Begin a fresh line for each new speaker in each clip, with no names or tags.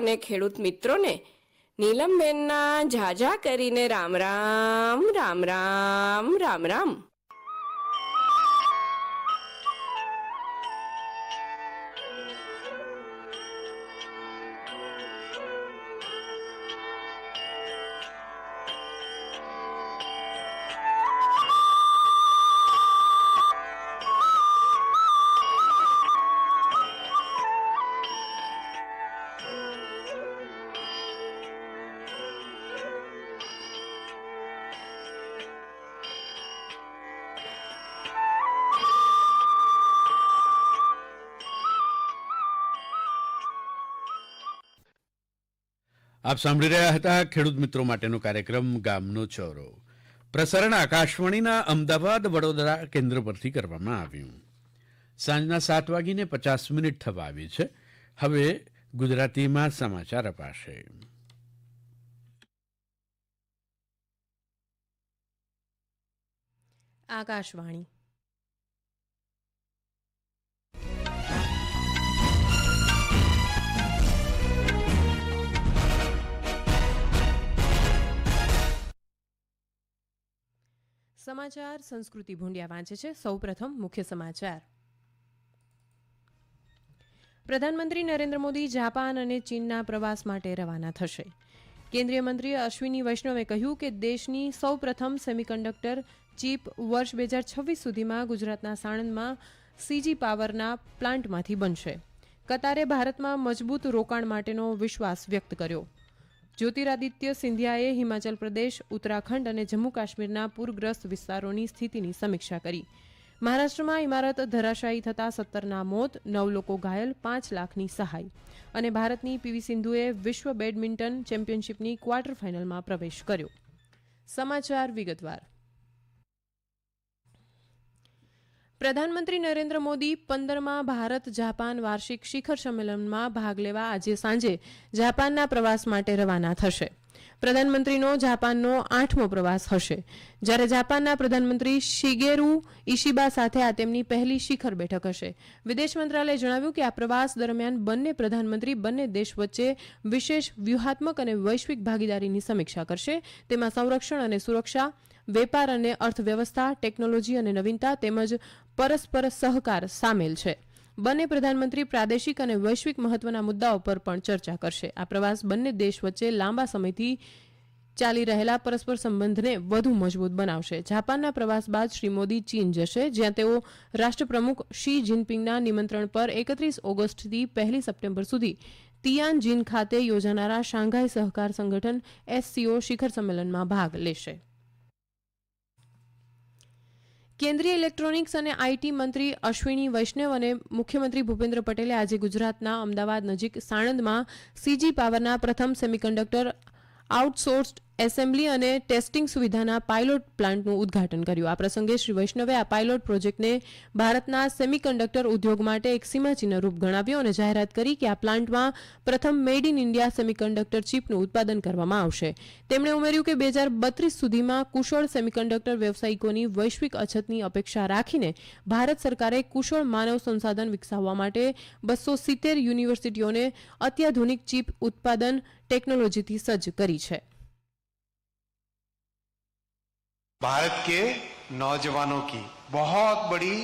અને ખેડૂત મિત્રોને નીલમબેનના ઝાઝા કરીને રામ રામ રામ રામ રામ રામ.
આપ સાંભળી રહ્યા હતા ખેડૂત મિત્રો માટેનો કાર્યક્રમ ગામનો ચોરો. પ્રસારણ આકાશવાણીના અમદાવાદ વડોદરા કેન્દ્ર પરથી કરવામાં આવ્યું. સાંજના સાત વાગીને પચાસ મિનિટ થવા આવી છે. હવે ગુજરાતીમાં સમાચાર અપાશે.
આકાશવાણી. સમાચાર, સંસ્કૃતિ ભૂંડિયા વાંચે છે. સૌપ્રથમ મુખ્ય સમાચાર. પ્રધાનમંત્રી નરેન્દ્ર મોદી જાપાન અને ચીનના પ્રવાસ માટે રવાના થશે. કેન્દ્રીય મંત્રી અશ્વિની વૈષ્ણવે કહ્યું કે દેશની સૌપ્રથમ સેમિકન્ડક્ટર ચીપ વર્ષ બે હજાર છવ્વીસ સુધીમાં ગુજરાતના સાણંદમાં સીજી પાવરના પ્લાન્ટમાંથી બનશે. કતારે ભારતમાં મજબૂત રોકાણ માટેનો વિશ્વાસ વ્યક્ત કર્યો. જ્યોતિરાદિત્ય સિંધિયાએ હિમાચલ પ્રદેશ, ઉત્તરાખંડ અને જમ્મુ કાશ્મીરના પૂરગ્રસ્ત વિસ્તારોની સ્થિતિની સમીક્ષા કરી. મહારાષ્ટ્રમાં ઇમારત ધરાશાયી થતા સત્તરના મોત, નવ લોકો ઘાયલ, પાંચ લાખની સહાય. અને ભારતની પીવી સિંધુએ વિશ્વ બેડમિન્ટન ચેમ્પિયનશિપની ક્વાર્ટર ફાઇનલમાં પ્રવેશ કર્યો. સમાચાર વિગતવાર. પ્રધાનમંત્રી નરેન્દ્ર મોદી પંદરમાં ભારત, જાપાન વાર્ષિક શિખર સંમેલનમાં ભાગ લેવા આજે સાંજે જાપાનના પ્રવાસ માટે રવાના થશે. પ્રધાનમંત્રીનો જાપાનનો આઠમો પ્રવાસ હશે. જ્યારે જાપાનના પ્રધાનમંત્રી શિગેરુ ઇશિબા સાથે આ તેમની પહેલી શિખર બેઠક હશે. વિદેશ મંત્રાલયે જણાવ્યું કે આ પ્રવાસ દરમિયાન બંને પ્રધાનમંત્રી, બંને દેશ વચ્ચે વિશેષ વ્યૂહાત્મક અને વૈશ્વિક ભાગીદારીની સમીક્ષા કરશે. તેમાં સંરક્ષણ અને સુરક્ષા, વેપાર અને અર્થવ્યવસ્થા, ટેકનોલોજી અને નવીનતા તેમજ પરસ્પર સહકાર સામેલ છે. બંને પ્રધાનમંત્રી પ્રાદેશિક અને વૈશ્વિક મહત્વના મુદ્દાઓ પર પણ ચર્ચા કરશે. આ પ્રવાસ બંને દેશ વચ્ચે લાંબા સમયથી ચાલી રહેલા પરસ્પર સંબંધને વધુ મજબૂત બનાવશે. જાપાનના પ્રવાસ બાદ શ્રી મોદી ચીન જશે, જ્યાં તેઓ રાષ્ટ્રપ્રમુખ શી જિનપિંગના નિમંત્રણ પર એકત્રીસ ઓગસ્ટથી પહેલી સપ્ટેમ્બર સુધી તિયાન જીન ખાતે યોજાનારા શાંઘાઈ સહકાર સંગઠન એસસીઓ શિખર સંમેલનમાં ભાગ લેશે. કેન્દ્રીય ઇલેક્ટ્રોનિક્સ અને આઈટી મંત્રી અશ્વિની વૈષ્ણવ અને મુખ્યમંત્રી ભૂપેન્દ્ર પટેલે આજે ગુજરાતના અમદાવાદ નજીક સાણંદમાં સીજી પાવરના પ્રથમ સેમિકન્ડક્ટર આઉટસોર્સ્ડ એસેમ્બલી અને ટેસ્ટિંગ સુવિધાના પાયલોટ પ્લાન્ટનું ઉદઘાટન કર્યું. આ પ્રસંગે શ્રી વૈષ્ણવે આ પાયલોટ પ્રોજેક્ટને ભારતના સેમિકન્ડક્ટર ઉદ્યોગ માટે એક સીમાચિહ્ન રૂપ ગણાવ્યો અને જાહેરાત કરી કે આ પ્લાન્ટમાં પ્રથમ મેડ ઇન ઇન્ડિયા સેમિકન્ડક્ટર ચીપનું ઉત્પાદન કરવામાં આવશે. તેમણે ઉમેર્યું કે બે હજાર બત્રીસ સુધીમાં કુશળ સેમિકન્ડક્ટર વ્યવસાયિકોની વૈશ્વિક અછતની અપેક્ષા રાખીને ભારત સરકારે કુશળ માનવ સંસાધન વિકસાવવા માટે બસો સિત્તેર યુનિવર્સિટીઓને અત્યાધુનિક ચીપ ઉત્પાદન ટેકનોલોજીથી સજ્જ કરી છે.
भारत के नौजवानों की। बहुत बड़ी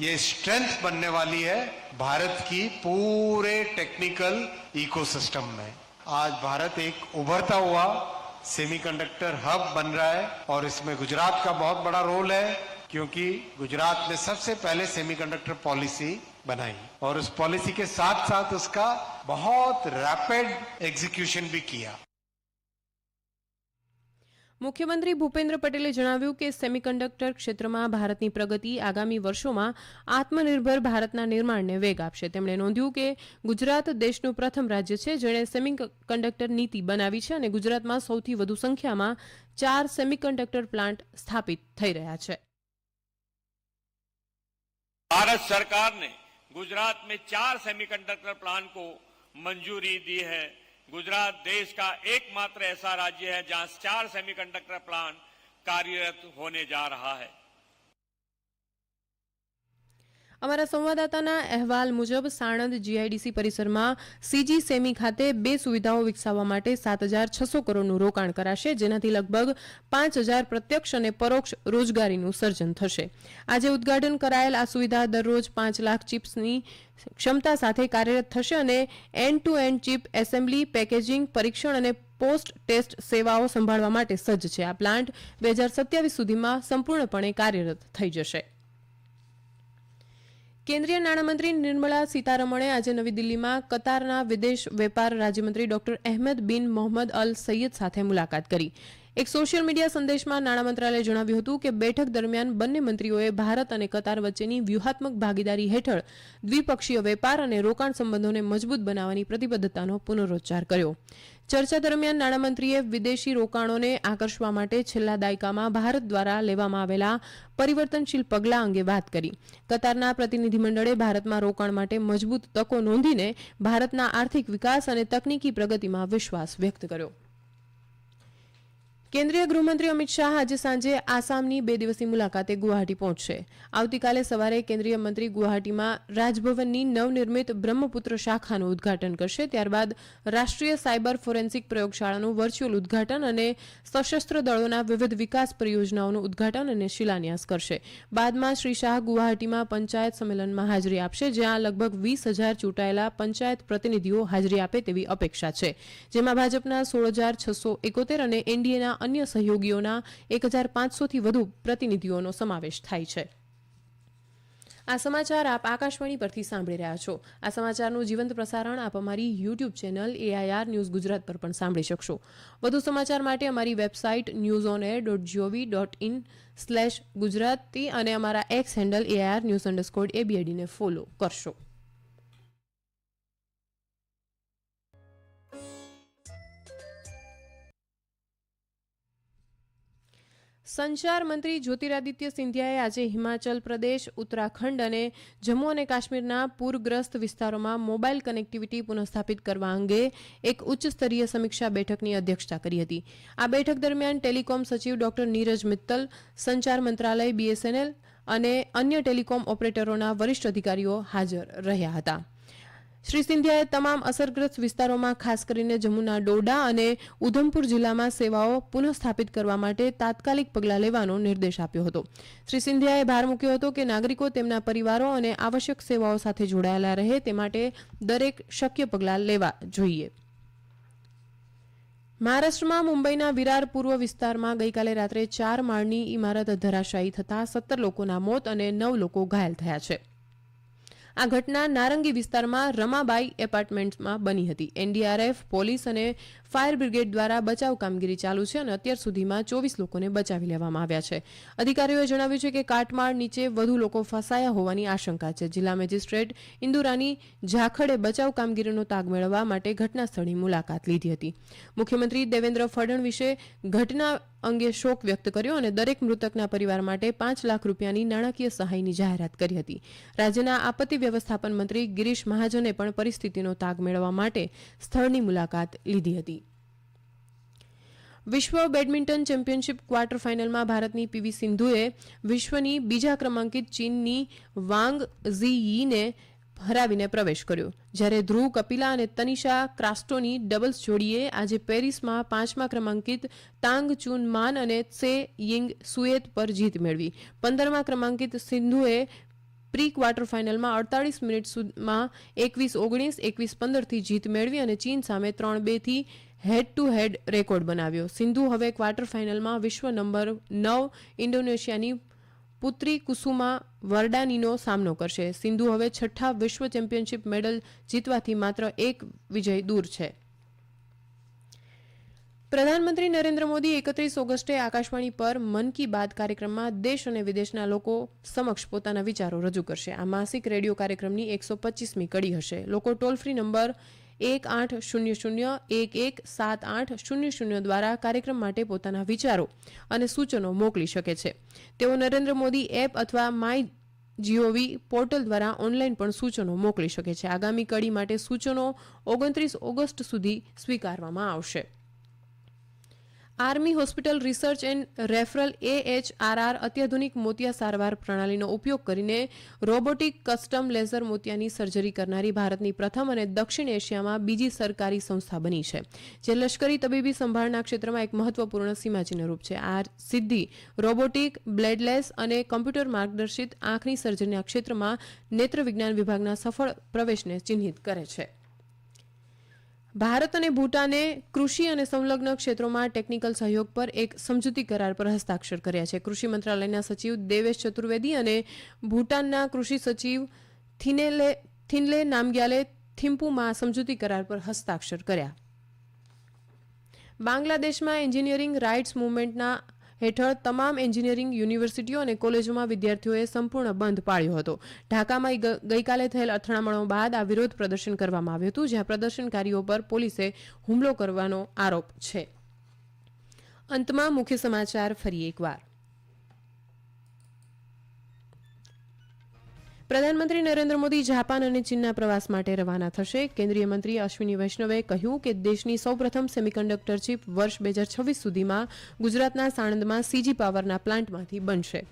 ये स्ट्रेंथ बनने वाली है भारत की पूरे टेक्निकल इकोसिस्टम में। आज भारत एक उभरता हुआ सेमीकंडक्टर हब बन रहा है और इसमें गुजरात का बहुत बड़ा रोल है क्योंकि गुजरात ने सबसे पहले सेमीकंडक्टर पॉलिसी बनाई और उस पॉलिसी के साथ साथ उसका बहुत रैपिड एग्जीक्यूशन भी किया।
મુખ્યમંત્રી ભૂપેન્દ્ર પટેલે જણાવ્યું કે સેમિકન્ડક્ટર ક્ષેત્રમાં ભારતની પ્રગતિ આગામી વર્ષોમાં આત્મનિર્ભર ભારતના નિર્માણને વેગ આપશે તેમણે નોંધ્યું કે ગુજરાત દેશનું પ્રથમ રાજ્ય છે જેણે સેમિકન્ડક્ટર નીતિ બનાવી છે અને ગુજરાતમાં સૌથી વધુ સંખ્યામાં ચાર સેમિકન્ડક્ટર પ્લાન્ટ સ્થાપિત થઈ રહ્યા છે
भारत सरकार ने गुजरात में चार सेमीकंडक्टर प्लांट को मंजूरी दी है गुजरात देश का एकमात्र ऐसा राज्य है जहां चार सेमीकंडक्टर प्लांट कार्यरत होने जा रहा है
અમારા સંવાદદાતાના અહેવાલ મુજબ સાણંદ જીઆઈડીસી પરિસરમાં સીજી સેમી ખાતે બે સુવિધાઓ વિકસાવવા માટે સાત હજાર છસો કરોડનું રોકાણ કરાશે, જેનાથી લગભગ પાંચ હજાર પ્રત્યક્ષ અને પરોક્ષ રોજગારીનું સર્જન થશે. આજે ઉદ્ઘાટન કરાયેલ આ સુવિધા દરરોજ પાંચ લાખ ચિપ્સની ક્ષમતા સાથે કાર્યરત થશે અને end to end chip assembly, packaging, પરીક્ષણ અને પોસ્ટ ટેસ્ટ સેવાઓ સંભાળવા માટે સજ્જ છે. આ પ્લાન્ટ બે હજાર સત્યાવીસ સુધીમાં સંપૂર્ણપણે કાર્યરત થઈ જશે. કેન્દ્રીય નાણામંત્રી નિર્મલા સીતારમણે આજે નવી દિલ્હીમાં કતારના વિદેશ વેપાર રાજ્યમંત્રી ડોક્ટર અહેમદ બિન મોહમ્મદ અલ સૈયદ સાથે મુલાકાત કરી. એક સોશિયલ મીડિયા સંદેશમાં નાણાં મંત્રાલયે જણાવ્યું હતું કે બેઠક દરમિયાન બંને મંત્રીઓએ ભારત અને કતાર વચ્ચેની વ્યૂહાત્મક ભાગીદારી હેઠળ દ્વિપક્ષીય વેપાર અને રોકાણ સંબંધોને મજબૂત બનાવવાની પ્રતિબદ્ધતાનો પુનરોચ્ચાર કર્યો. ચર્ચા દરમિયાન નાણામંત્રીએ વિદેશી રોકાણોને આકર્ષવા માટે છેલ્લા દાયકામાં ભારત દ્વારા લેવામાં આવેલા પરિવર્તનશીલ પગલાં અંગે વાત કરી. કતારના પ્રતિનિધિમંડળે ભારતમાં રોકાણ માટે મજબૂત તકો નોંધીને ભારતના આર્થિક વિકાસ અને તકનીકી પ્રગતિમાં વિશ્વાસ વ્યક્ત કર્યો. કેન્દ્રીય ગૃહમંત્રી અમિત શાહ આજે સાંજે આસામની બે દિવસની મુલાકાતે ગુવાહાટી પહોંચશે. આવતીકાલે સવારે કેન્દ્રીય મંત્રી ગુવાહાટીમાં રાજભવનની નવનિર્મિત બ્રહ્મપુત્ર શાખાનું ઉદ્ઘાટન કરશે. ત્યારબાદ રાષ્ટ્રીય સાયબર ફોરેન્સિક પ્રયોગશાળાનું વર્ચ્યુઅલ ઉદઘાટન અને સશસ્ત્ર દળોના વિવિધ વિકાસ પરિયોજનાઓનું ઉદ્ઘાટન અને શિલાન્યાસ કરશે. બાદમાં શ્રી શાહ ગુવાહાટીમાં પંચાયત સંમેલનમાં હાજરી આપશે, જ્યાં લગભગ વીસ હજાર ચૂંટાયેલા પંચાયત પ્રતિનિધિઓ હાજરી આપે તેવી અપેક્ષા છે. જેમાં ભાજપના સોળ હજાર છસો એકોતેર અને એનડીએના અન્ય સહયોગીઓના એક હજાર પાંચસોથી વધુ પ્રતિનિધિઓનો સમાવેશ થાય છે. આ સમાચાર આપ આકાશવાણી પરથી સાંભળી રહ્યા છો. આ સમાચારનું જીવંત પ્રસારણ આપ અમારી YouTube channel AIR news Gujarat પર પણ સાંભળી શકશો. વધુ સમાચાર માટે અમારી website news on air dot gov dot in slash Gujarati અને અમારા X handle AIR news underscore એબીઆઈડીને follow કરશો. સંચાર મંત્રી જ્યોતિરાદિત્ય સિંધિયાએ આજે હિમાચલ પ્રદેશ, ઉત્તરાખંડ અને જમ્મુ અને કાશ્મીરના પૂરગ્રસ્ત વિસ્તારોમાં મોબાઈલ કનેક્ટિવિટી પુનઃસ્થાપિત કરવા અંગે એક ઉચ્ચ સ્તરીય સમીક્ષા બેઠકની અધ્યક્ષતા કરી હતી. આ બેઠક દરમિયાન ટેલિકોમ સચિવ ડોક્ટર નીરજ મિત્તલ, સંચાર મંત્રાલય, બીએસએનએલ અને અન્ય ટેલિકોમ ઓપરેટરોના વરિષ્ઠ અધિકારીઓ હાજર રહ્યા હતા. શ્રી સિંધિયાએ તમામ અસરગ્રસ્ત વિસ્તારોમાં ખાસ કરીને જમ્મુના ડોડા અને ઉધમપુર જિલ્લામાં સેવાઓ પુનઃસ્થાપિત કરવા માટે તાત્કાલિક પગલાં લેવાનો નિર્દેશ આપ્યો હતો. શ્રી સિંધિયાએ ભાર મૂક્યો હતો કે નાગરિકો તેમના પરિવારો અને આવશ્યક સેવાઓ સાથે જોડાયેલા રહે તે માટે દરેક શક્ય પગલાં લેવા જોઈએ. મહારાષ્ટ્રમાં મુંબઈના વિરાર પૂર્વ વિસ્તારમાં ગઈકાલે રાત્રે ચાર માળની ઇમારત ધરાશાયી થતાં સત્તર લોકોના મોત અને નવ લોકો ઘાયલ થયા છે. આ ઘટના નારંગી વિસ્તારમાં રમાબાઈ એપાર્ટમેન્ટમાં બની હતી. એનડીઆરએફ, પોલીસ અને ફાયર બ્રિગેડ દ્વારા બચાવ કામગીરી ચાલુ છે અને અત્યાર સુધીમાં ચોવીસ લોકોને બચાવી લેવામાં આવ્યા છે. અધિકારીઓએ જણાવ્યું છે કે કાટમાળ નીચે વધુ લોકો ફસાયા હોવાની આશંકા છે. જિલ્લા મેજિસ્ટ્રેટ ઇન્દુરાની ઝાખડે બચાવ કામગીરીનો તાગ મેળવવા માટે ઘટના સ્થળની મુલાકાત લીધી હતી. મુખ્યમંત્રી દેવેન્દ્ર ફડણવીસે ઘટના અંગે શોક વ્યક્ત કર્યો અને દરેક મૃતકના પરિવાર માટે પાંચ લાખ રૂપિયાની નાણાકીય સહાયની જાહેરાત કરી હતી. રાજ્યના આપત્તિ વ્યવસ્થાપન મંત્રી ગિરીશ મહાજને પણ પરિસ્થિતિનો તાગ મેળવવા માટે સ્થળની મુલાકાત લીધી હતી. વિશ્વ બેડમિન્ટન ચેમ્પિયનશીપ ક્વાર્ટર ફાઇનલમાં ભારતની પીવી સિંધુએ વિશ્વની બીજા ક્રમાંકિત ચીનની વાંગ ઝીયીને હરાવીને પ્રવેશ કર્યો. જ્યારે ધ્રુવ કપિલા અને તનિષા ક્રાસ્ટોની ડબલ્સ જોડીએ આજે પેરિસમાં પાંચમા ક્રમાંકિત તાંગ ચુન માન અને ત્સે યિંગ સુએત પર જીત મેળવી. પંદરમા ક્રમાંકિત સિંધુએ પ્રી ક્વાર્ટર ફાઇનલમાં અડતાલીસ મિનિટ સુધીમાં એકવીસ ઓગણીસ, એકવીસ પંદરથી જીત મેળવી અને ચીન સામે ત્રણ બેથી હેડ ટુ હેડ રેકોર્ડ બનાવ્યો. સિંધુ હવે ક્વાર્ટર ફાઇનલમાં વિશ્વ નંબર નવ ઇન્ડોનેશિયાની પુત્રી કુસુમા વરડાનીનો સામનો કરશે. સિંધુ હવે છઠ્ઠા વિશ્વ ચેમ્પિયનશિપ મેડલ જીતવાથી માત્ર એક વિજય દૂર છે. પ્રધાનમંત્રી નરેન્દ્ર મોદી એકત્રીસ ઓગસ્ટે આકાશવાણી પર મન કી બાત કાર્યક્રમમાં દેશ અને વિદેશના લોકો સમક્ષ પોતાના વિચારો રજૂ કરશે. આ માસિક રેડિયો કાર્યક્રમની એકસો પચીસમી કડી હશે. લોકો ટોલ ફ્રી નંબર એક આઠ શૂન્ય શૂન્ય એક એક સાત આઠ શૂન્ય શૂન્ય દ્વારા કાર્યક્રમ માટે પોતાના વિચારો અને સૂચનો મોકલી શકે છે. તેઓ નરેન્દ્ર મોદી એપ અથવા માય જીઓવી પોર્ટલ દ્વારા ઓનલાઈન પણ સૂચનો મોકલી શકે છે. આગામી કડી માટે સૂચનો ઓગણત્રીસ ઓગસ્ટ સુધી સ્વીકારવામાં આવશે. Army hospital research and referral AHRR અત્યાધુનિક મોતિયા સારવાર પ્રણાલીનો ઉપયોગ કરીને રોબોટિક કસ્ટમ લેઝર મોતિયાની સર્જરી કરનારી ભારતની પ્રથમ અને દક્ષિણ એશિયામાં બીજી સરકારી સંસ્થા બની છે, જે લશ્કરી તબીબી સંભાળના ક્ષેત્રમાં એક મહત્વપૂર્ણ સીમાચિહ્નરૂપ છે. આ સિદ્ધિ રોબોટિક, બ્લેડલેસ અને કમ્પ્યુટર માર્ગદર્શિત આંખની સર્જરીના ક્ષેત્રમાં નેત્ર વિજ્ઞાન વિભાગના સફળ પ્રવેશને ચિહ્નિત કરે છે. ભારત અને ભૂટાને કૃષિ અને સંલગ્ન ક્ષેત્રોમાં ટેકનિકલ સહયોગ પર એક સમજૂતી કરાર પર હસ્તાક્ષર કર્યા છે. કૃષિ મંત્રાલયના સચિવ દેવેશ ચતુર્વેદી અને ભૂટાનના કૃષિ સચિવ થિનેલે, થિનલે નામગ્યાલે થિમ્પુમાં સમજૂતી કરાર પર હસ્તાક્ષર કર્યા. બાંગ્લાદેશમાં એન્જિનિયરિંગ રાઇટ્સ મુવમેન્ટના હેઠળ તમામ એન્જિનિયરિંગ યુનિવર્સિટીઓ અને કોલેજોમાં વિદ્યાર્થીઓએ સંપૂર્ણ બંધ પાળ્યો હતો. ઢાકામાં ગઈકાલે થયેલ અથડામણો બાદ આ વિરોધ પ્રદર્શન કરવામાં આવ્યું હતું, જ્યાં પ્રદર્શનકારીઓ પર પોલીસે હુમલો કરવાનો આરોપ છે. અંતમાં મુખ્ય સમાચાર ફરી એકવાર. પ્રધાનમંત્રી નરેન્દ્ર મોદી જાપાન અને ચીનના પ્રવાસ માટે રવાના થશે. કેન્દ્રીય મંત્રી અશ્વિની વૈષ્ણવે કહ્યું કે દેશની સૌપ્રથમ સેમિકન્ડક્ટર ચીપ વર્ષ બે હજાર છવ્વીસ સુધીમાં ગુજરાતના સાણંદમાં સીજી પાવરના પ્લાન્ટમાંથી બનશે.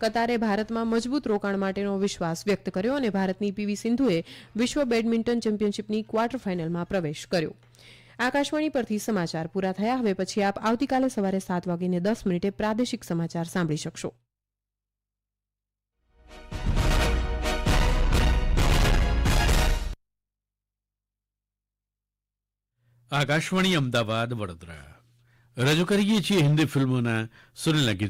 કતારે ભારતમાં મજબૂત રોકાણ માટેનો વિશ્વાસ વ્યક્ત કર્યો અને ભારતની પીવી સિંધુએ વિશ્વ બેડમિન્ટન ચેમ્પિયનશિપની ક્વાર્ટર ફાઇનલમાં પ્રવેશ કર્યો. આકાશવાણી પરથી સમાચાર પૂરા થયા. હવે પછી આપ આવતીકાલે સવારે સાત વાગીને દસ મિનિટે પ્રાદેશિક સમાચાર સાંભળી શકશો.
આકાશવાણી અમદાવાદ વડોદરા. રજૂ કરીએ છીએ હિન્દી ફિલ્મોના સુરેલા ગીતો